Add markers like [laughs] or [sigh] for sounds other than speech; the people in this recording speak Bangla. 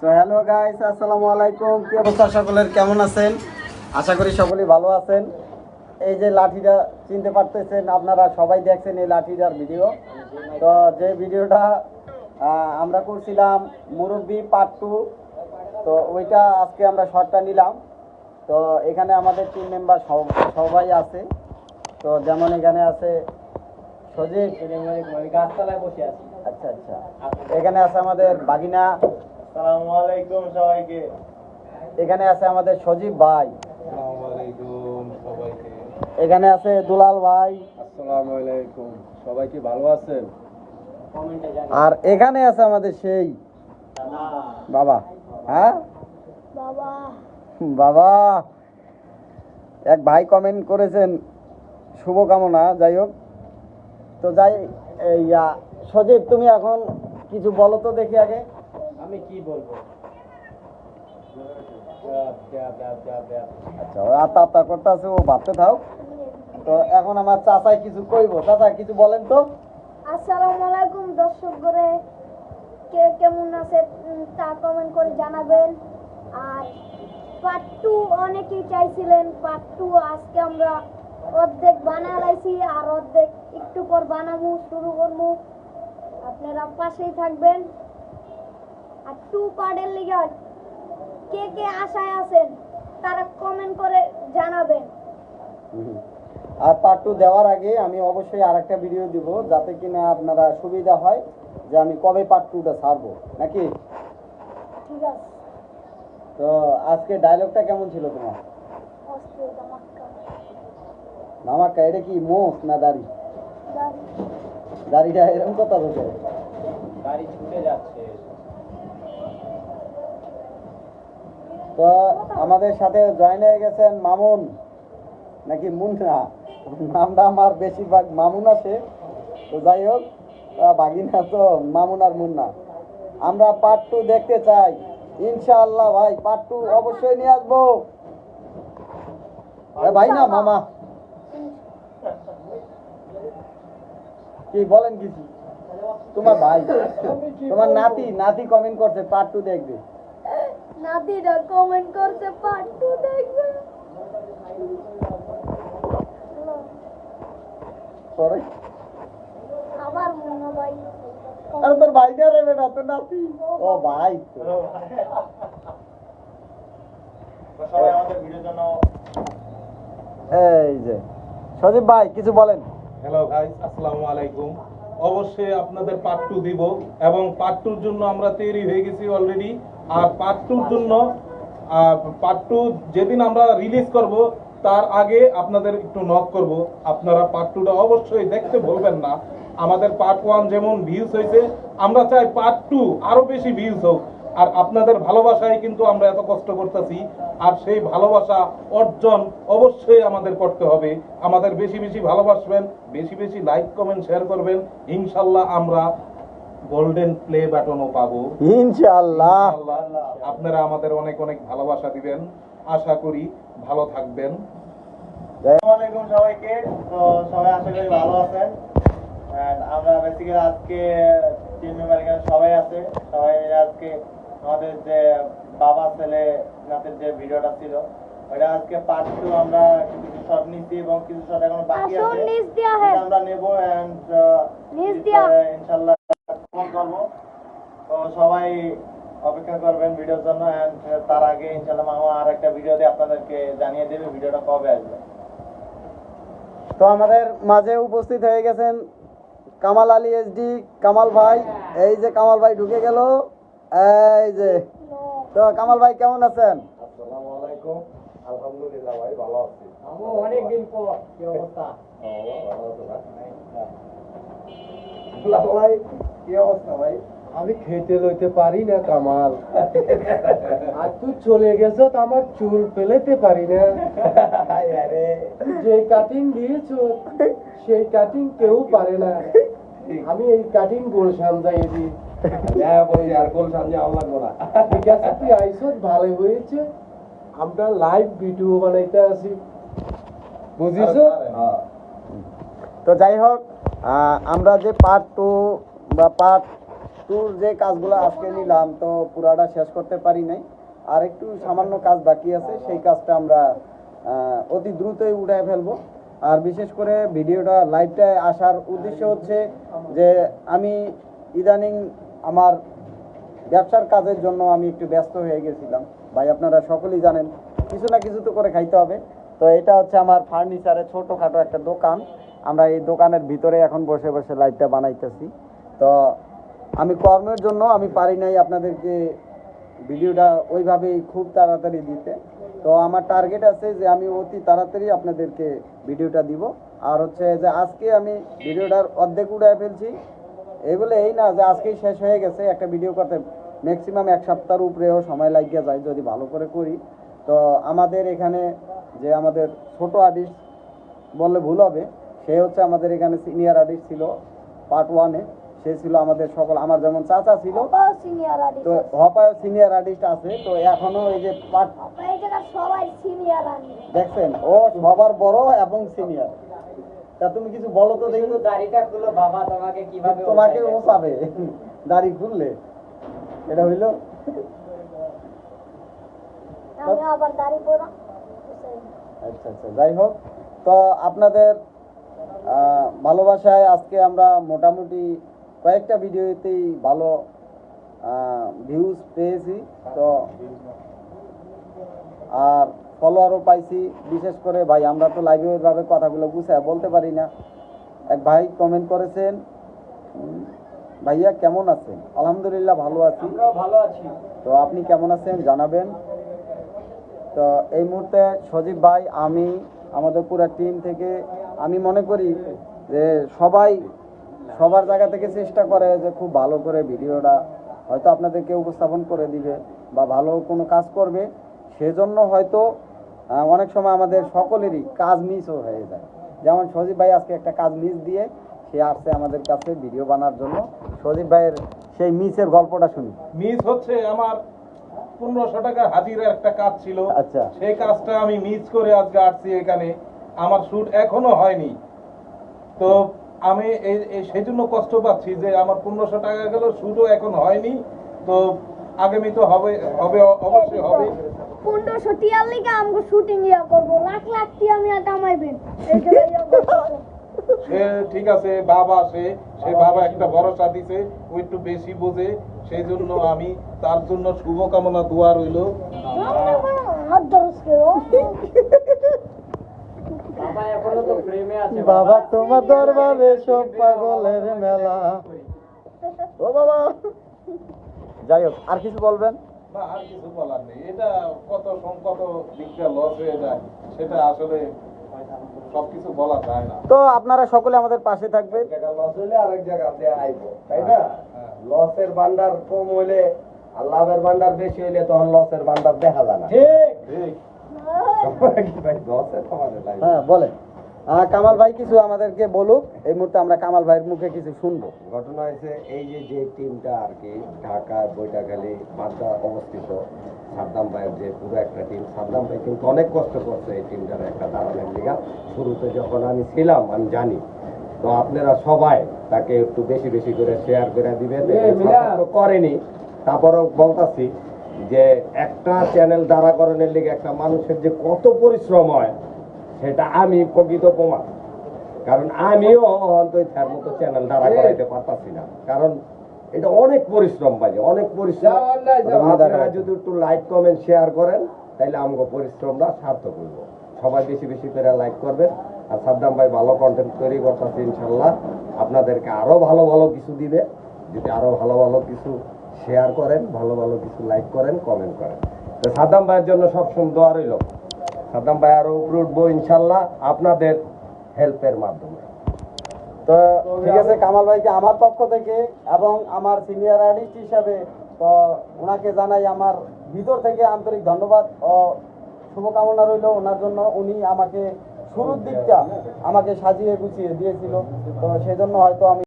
তো হ্যালো গাইস আসসালামু আলাইকুম। কি অবস্থা সকলের? কেমন আছেন? আশা করি সকলেই ভালো আছেন। এই যে লাঠিটা চিনতে পারতেছেন আপনারা সবাই দেখছেন এই লাঠিটার ভিডিও। তো যে ভিডিওটা আমরা করছিলাম মুরব্বি পার্ট টু তো ওইটা আজকে আমরা শর্টটা নিলাম। তো এখানে আমাদের টিম মেম্বার সবাই আছে। তো যেমন এখানে আছে সজীব। গাছতলায় বসে আছি। আচ্ছা আচ্ছা। এখানে আছে আমাদের বাগিনা। আসসালামু আলাইকুম সবাইকে। এখানে আছে আমাদের সজীব ভাই। আসসালামু আলাইকুম সবাইকে। এখানে আছে দুলাল ভাই। আসসালামু আলাইকুম। সবাই কি ভালো আছেন? আর এখানে আছে আমাদের সেই বাবা। হ্যাঁ? বাবা। বাবা এক ভাই কমেন্ট করেছেন শুভকামনা যাই হোক। তো যাই সজীব তুমি এখন কিছু বলো তো দেখি আগে। আমি কি বলব? আচ্ছা ও আত্মা আত্মা করতে আছে ও ভাবতে থাও তো এখন আমার চাচাই কিছু কইব? চাচা কিছু বলেন তো। আসসালামু আলাইকুম দর্শক করে কে কেমন আছে তা কমেন্ট করে জানাবেন। আর পার্ট টু অনেকেই চাইছিলেন পার্ট টু আজকে আমরা অর্ধেক বানালাইছি আর অর্ধেক একটু পর বানাবো শুরু করব। আপনারা পাশেই থাকবেন। আর টু পার্টের লিগে কে কে আশায় আছেন তারা কমেন্ট করে জানাবেন। আর পার্ট টু দেওয়ার আগে আমি অবশ্যই আর একটা ভিডিও দিব যাতে কিনা আপনারা সুবিধা হয় যে আমি কবে পার্ট টুটা ছাড়বো নাকি? ঠিক আছে। তো আজকে ডায়লগটা কেমন ছিল তোমার? নামাক্কা এটা কি মোষ না দাড়ি? দাড়িটা এরকম কথা ঢোকে গাড়ি ছুটে যাচ্ছে। তো আমাদের সাথে জয়েন হয়ে গেছেন মামুন নাকি মুন্না নামটা আমার বেশিরভাগ মামুন আছে। তো যাই হোক আহ, তো মামুন আর মুন্না। আমরা পার্ট টু দেখতে চাই। ইনশাআল্লাহ ভাই পার্ট টু অবশ্যই নিয়ে আসব। ভাই না মামা। কি বলেন কিছু? তোমার ভাই তোমার নাতি নাতি কমেন্ট করছে পার্ট টু দেখবে। নাতিরা কমেন্ট করতে পার্ট টু দেখবে। সরি আবার মনে ভাই আরে তোর ভাই না রে বেটা তোর নাতি? ও ভাই। তো। তো সবাই আমাদের ভিডিওর জন্য এই যে সজীব ভাই কিছু বলেন। হ্যালো গাইস আসসালামু আলাইকুম। অবশ্যই আপনাদের পার্ট টু দিব এবং পার্ট টুর জন্য আমরা তৈরি হয়ে গেছি অলরেডি আর পার্ট টুর জন্য পার্ট টু যেদিন আমরা রিলিজ করব, তার আগে আপনাদের একটু নক করব। আপনারা পার্ট টুটা অবশ্যই দেখতে বলবেন না। আমাদের পার্ট ওয়ান যেমন ভিউজ হয়েছে, আমরা চাই পার্ট টু আরও বেশি ভিউজ হোক। আর আপনাদের ভালোবাসায় কিন্তু আমরা এত কষ্ট করতেছি আর সেই ভালোবাসা অর্জন অবশ্যই আমাদের করতে হবে। আমাদের বেশি বেশি ভালোবাসবেন বেশি বেশি লাইক কমেন্ট শেয়ার করবেন। ইনশাল্লাহ আমরা গোল্ডেন প্লে বাটনও পাবো। ইনশাআল্লাহ ইনশাআল্লাহ আপনারা আমাদের অনেক অনেক ভালোবাসা দিবেন। আশা করি ভালো থাকবেন। আসসালামু আলাইকুম সবাইকে। তো সবাই আশা করি ভালো আছেন। আমরা বেসিক্যালি আজকে টিম মেম্বার এখানে সবাই আছে। সবাই মিলে আজকে আমাদের যে বাবা ছেলে নাতের যে ভিডিওটা ছিল ওটা আজকে পার্ট টু আমরা কিছু শট নিচ্ছি এবং কিছু শট এখন বাকি আছে। নিচ দিয়া হে। যেটা আমরা নেব এন্ড নিচ ইনশাআল্লাহ করব। তো সবাই অপেক্ষা করবেন ভিডিওর জন্য এন্ড তার আগে ইনশাআল্লাহ মামা আর একটা ভিডিও দিয়ে আপনাদেরকে জানিয়ে দেবে ভিডিওটা কবে আসবে। তো আমাদের মাঝে উপস্থিত হয়ে গেছেন কামাল আলী এসডি কামাল ভাই। এই যে কামাল ভাই ঢুকে গেল। এই যে তো কামাল ভাই কেমন আছেন? আসসালামু আলাইকুম। আলহামদুলিল্লাহ ভাই ভালো আছি। অনেকদিন পর কি অবস্থা? ভাই। কি অবস্থা ভাই? আমি খেতে লইতে পারি না কামাল। আর তুই চলে গেছ আমার চুল ফেলেতে পারি না। যে কাটিং দিয়েছ সেই কাটিং কেউ পারে না। আমি এই কাটিং আর সামনে আমার ঠিক আছে তুই আইসত ভালো হয়েছে। আমরা লাইভ ভিডিও বানাইতে আছি। বুঝিস? তো যাই হোক আহ, আমরা যে পার্ট টু বা পার্ট পাট্টুর যে কাজগুলো আজকে নিলাম তো পুরাটা শেষ করতে পারি নাই। আর একটু সামান্য কাজ বাকি আছে সেই কাজটা আমরা আহ, অতি দ্রুতই উঠায় ফেলব। আর বিশেষ করে ভিডিওটা লাইভটায় আসার উদ্দেশ্য হচ্ছে যে আমি ইদানিং আমার ব্যবসার কাজের জন্য আমি একটু ব্যস্ত হয়ে গেছিলাম। ভাই, আপনারা সকলেই জানেন, কিছু না কিছু তো করে খাইতে হবে। তো এটা হচ্ছে আমার ফার্নিচারের ছোটোখাটো একটা দোকান। আমরা এই দোকানের ভিতরে এখন বসে বসে লাইটটা বানাইতেছি। তো আমি কর্মের জন্য আমি পারি নাই আপনাদেরকে ভিডিওটা ওইভাবেই খুব তাড়াতাড়ি দিতে। তো আমার টার্গেট আছে যে আমি অতি তাড়াতাড়ি আপনাদেরকে ভিডিওটা দিব। আর হচ্ছে যে আজকে আমি ভিডিওটার অর্ধেক উড়ায় ফেলছি। এগুলো এই না যে আজকেই শেষ হয়ে গেছে একটা ভিডিও করতে ম্যাক্সিমাম এক সপ্তাহের উপরেও সময় লাগিয়ে যায় যদি ভালো করে করি। তো আমাদের এখানে যে আমাদের ছোট আর্টিস্ট বললে ভুল হবে সে হচ্ছে আমাদের এখানে সিনিয়র আর্টিস্ট ছিল পার্ট ওয়ানে সে ছিল আমাদের সকল আমার যেমন চাচা ছিল তো হপায় সিনিয়র আর্টিস্ট আছে তো এখনও এই যে পার্ট এই দেখছেন ও সবার বড় এবং সিনিয়র তা তুমি কিছু বলো তো দেখি। দাড়িটা খুলো বাবা তোমাকে কীভাবে তোমাকে ও পাবে। দাড়ি খুললে। এটা হইল। আমি আবার দাড়ি পরা। আচ্ছা আচ্ছা যাই হোক। তো আপনাদের ভালোবাসায় আজকে আমরা মোটামুটি কয়েকটা ভিডিওতেই ভালো ভিউজ পেয়েছি। তো আর ফলোয়ারও পাইছি। বিশেষ করে ভাই আমরা তো লাইভে ওইভাবে কথাগুলো গুছায় বলতে পারি না। এক ভাই কমেন্ট করেছেন ভাইয়া কেমন আছেন? আলহামদুলিল্লাহ ভালো আছি। ভালো আছি। তো আপনি কেমন আছেন জানাবেন? তো এই মুহূর্তে সজীব ভাই আমি আমাদের পুরো টিম থেকে আমি মনে করি যে সবাই সবার জায়গা থেকে চেষ্টা করে যে খুব ভালো করে ভিডিওটা হয়তো আপনাদেরকে উপস্থাপন করে দিবে বা ভালো কোনো কাজ করবে। সেজন্য হয়তো অনেক সময় আমাদের সকলেরই কাজ মিসও হয়ে যায়। যেমন সজীব ভাই আজকে একটা কাজ মিস দিয়ে সে আসছে আমাদের কাছে ভিডিও বানার জন্য। সজীব ভাইয়ের সেই মিসের গল্পটা শুনি। মিস হচ্ছে আমার পনেরোশো টাকা হাজিরার একটা কাজ ছিল। আচ্ছা। সেই কাজটা আমি মিস করে আজকে আসছি এখানে। আমার শুট এখনও হয়নি। তো আমি এই সেই জন্য কষ্ট পাচ্ছি যে আমার পনেরোশো টাকা গেল শুটও এখন হয়নি। তো আগামী তো হবে হবে অবশ্যই হবে। পনেরোশো টিয়ার লিগে আমাকে শুটিং ইয়া করব লাখ লাখ টিয়া মিয়া কামাইবেন। সে ঠিক আছে বাবা সে সে বাবা একটা ভরসা দিছে ও একটু বেশি বোঝে সেই জন্য আমি তার জন্য শুভকামনা দোয়া রইল। হাত ধরছে ও। বাবা এখনও তো প্রেমে আছে বাবা তোমার দরবারে সব পাগলের মেলা। [laughs] ও বাবা। যাই হোক আর কিছু বলবেন? না আর কিছু বলার নেই। এটা কত কত দিকটা লস হয়ে যায় সেটা আসলে সবকিছু বলা যায় না। তো আপনারা সকলে আমাদের পাশে থাকবেন। লস হইলে আরেক জায়গা দিয়ে তাই না? হ্যাঁ। লসের ভান্ডার কম হইলে আর লাভের ভান্ডার বেশি হইলে তখন লসের ভান্ডার দেখা যায় না। ঠিক। [laughs] ভাই লসের হ্যাঁ বলেন। কামাল ভাই কিছু আমাদেরকে বলুক। এই মুহূর্তে আমরা কামাল ভাইয়ের মুখে কিছু শুনব। ঘটনা হয়েছে এই যে যে টিমটা আর কি ঢাকা বৈটাখালী বাড্ডা অবস্থিত সাদ্দাম ভাইয়ের যে পুরো একটা টিম সাদ্দাম ভাই কিন্তু অনেক কষ্ট করছে এই টিমটার একটা দাঁড়ানোর লিগা শুরুতে যখন আমি ছিলাম আমি জানি। তো আপনারা সবাই তাকে একটু বেশি বেশি করে শেয়ার করে দিবেন তো করেনি। তারপরেও বলতাছি যে একটা চ্যানেল দাঁড়াকরণের লিগে একটা মানুষের যে কত পরিশ্রম হয় সেটা আমি প্রকৃত প্রমাণ। কারণ আমিও অন্তত তার মতো চ্যানেল দাঁড়া করাইতে পারতাছি না। কারণ এটা অনেক পরিশ্রম বাজে অনেক পরিশ্রম। আপনারা যদি একটু লাইক কমেন্ট শেয়ার করেন তাহলে আমাকে পরিশ্রমটা সার্থক হইব। সবাই বেশি বেশি করে লাইক করবেন। আর সাদ্দাম ভাই ভালো কন্টেন্ট তৈরি করতেছে ইনশাল্লাহ। আপনাদেরকে আরও ভালো ভালো কিছু দিবে। যদি আরও ভালো ভালো কিছু শেয়ার করেন ভালো ভালো কিছু লাইক করেন কমেন্ট করেন। তো সাদ্দাম ভাইয়ের জন্য সবসময় দোয়া রইল। সাদ্দাম ভাই আরও উপরে উঠবো, ইনশাল্লাহ আপনাদের হেল্পের মাধ্যমে। তো ঠিক আছে, কামাল ভাইকে আমার পক্ষ থেকে এবং আমার সিনিয়র আর্টিস্ট হিসাবে, তো ওনাকে জানাই আমার ভিতর থেকে আন্তরিক ধন্যবাদ ও শুভকামনা রইল ওনার জন্য। উনি আমাকে শুরুর দিকটা আমাকে সাজিয়ে গুছিয়ে দিয়েছিল। তো সেজন্য হয়তো আমি